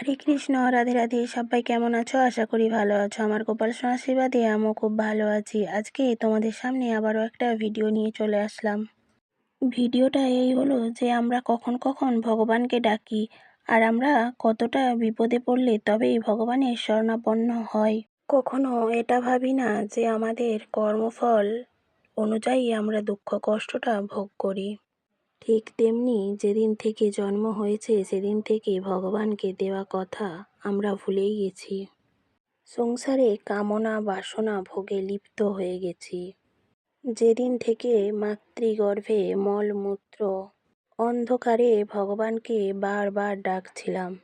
হরে কৃষ্ণ, রাধে রাধে। সবাই কেমন আছো? আশা করি ভালো আছো। আমার গোপাল আশীর্বাদে আমিও খুব ভালো আছি। আজকে তোমাদের সামনে আবারও একটা ভিডিও নিয়ে চলে আসলাম। ভিডিওটা এই হলো যে, আমরা কখন কখন ভগবানকে ডাকি আর আমরা কতটা বিপদে পড়লে তবেই ভগবানের শরণাপন্ন হয় কখনো এটা ভাবি না যে, আমাদের কর্মফল অনুযায়ী আমরা দুঃখ কষ্টটা ভোগ করি। ঠিক তেমনি যেদিন থেকে জন্ম হয়েছে, সেদিন থেকে ভগবানকে দেওয়া কথা আমরা ভুলেই গেছি। সংসারে কামনা, বাসনা ভোগে লিপ্ত হয়ে গেছি। যেদিন থেকে মাতৃগর্ভে মলমূত্র অন্ধকারে ভগবানকে বারবার ডাকছিলাম।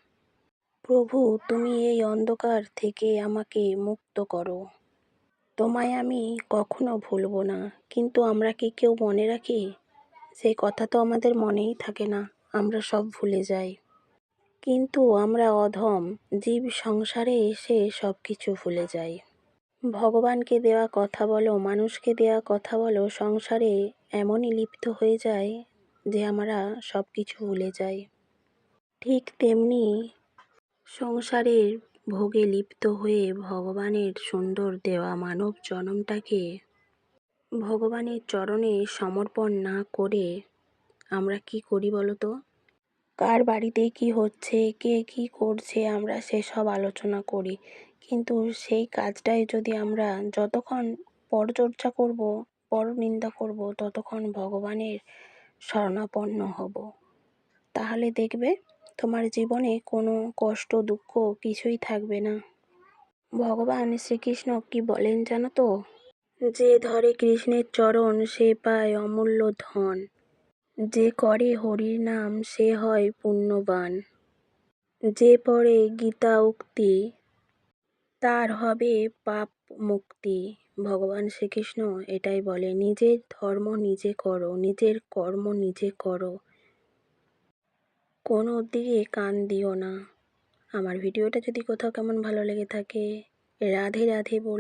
প্রভু, তুমি এই অন্ধকার থেকে আমাকে মুক্ত করো। তোমায় আমি কখনো ভুলবো না, কিন্তু আমরা কি কেউ মনে রাখি? সেই কথা তো আমাদের মনেই থাকে না, আমরা সব ভুলে যাই। কিন্তু আমরা অধম, জীব সংসারে এসে সব কিছু ভুলে যাই। ভগবানকে দেওয়া কথা বলো, মানুষকে দেওয়া কথা বলো, সংসারে এমনই লিপ্ত হয়ে যায় যে আমরা সব কিছু ভুলে যাই। ঠিক তেমনি সংসারের ভোগে লিপ্ত হয়ে ভগবানের সুন্দর দেওয়া মানব জনমটাকে ভগবানের চরণে সমর্পণ না করে আমরা কি করি বলো তো? কার বাড়িতে কি হচ্ছে, কে কি করছে আমরা সেসব আলোচনা করি। কিন্তু সেই কাজটাই যদি আমরা যতক্ষণ পরচর্চা করব, পরনিন্দা করব, ততক্ষণ ভগবানের শরণাপন্ন হব। তাহলে দেখবে তোমার জীবনে কোনো কষ্ট, দুঃখ কিছুই থাকবে না। ভগবান শ্রীকৃষ্ণ কি বলেন জানো তো? যে ধরে কৃষ্ণের চরণ, সে পায় অমূল্য ধন। যে করে হরির নাম, সে হয় পুণ্যবান। যে পড়ে গীতা উক্তি, তার হবে পাপ মুক্তি। ভগবান শ্রীকৃষ্ণ এটাই বলে, নিজের ধর্ম নিজে করো, নিজের কর্ম নিজে করো। কোনো দিকে কান দিও না। আমার ভিডিওটা যদি কোথাও কেমন ভালো লেগে থাকে, রাধে রাধে বল